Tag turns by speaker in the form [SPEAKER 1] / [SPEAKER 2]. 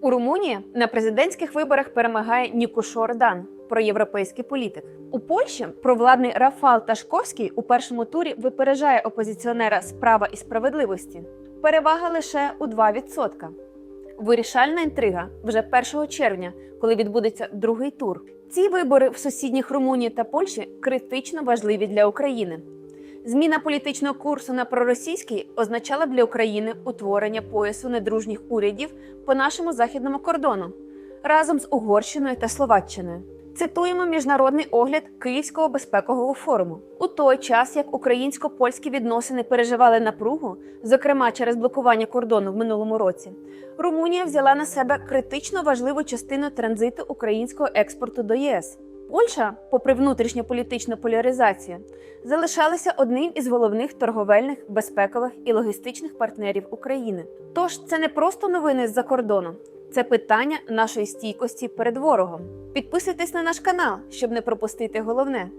[SPEAKER 1] У Румунії на президентських виборах перемагає Нікушор Дан, проєвропейський політик. У Польщі провладний Рафал Ташковський у першому турі випереджає опозиціонера Справа і справедливості. Перевага лише у 2%. Вирішальна інтрига вже 1 червня, коли відбудеться другий тур. Ці вибори в сусідніх Румунії та Польщі критично важливі для України. Зміна політичного курсу на проросійський означала для України утворення поясу недружніх урядів по нашому західному кордону разом з Угорщиною та Словаччиною. Цитуємо міжнародний огляд Київського безпекового форуму. У той час, як українсько-польські відносини переживали напругу, зокрема через блокування кордону в минулому році, Румунія взяла на себе критично важливу частину транзиту українського експорту до ЄС. Польща, попри внутрішньополітичну поляризацію, залишалася одним із головних торговельних, безпекових і логістичних партнерів України. Тож це не просто новини з-за кордону, це питання нашої стійкості перед ворогом. Підписуйтесь на наш канал, щоб не пропустити головне.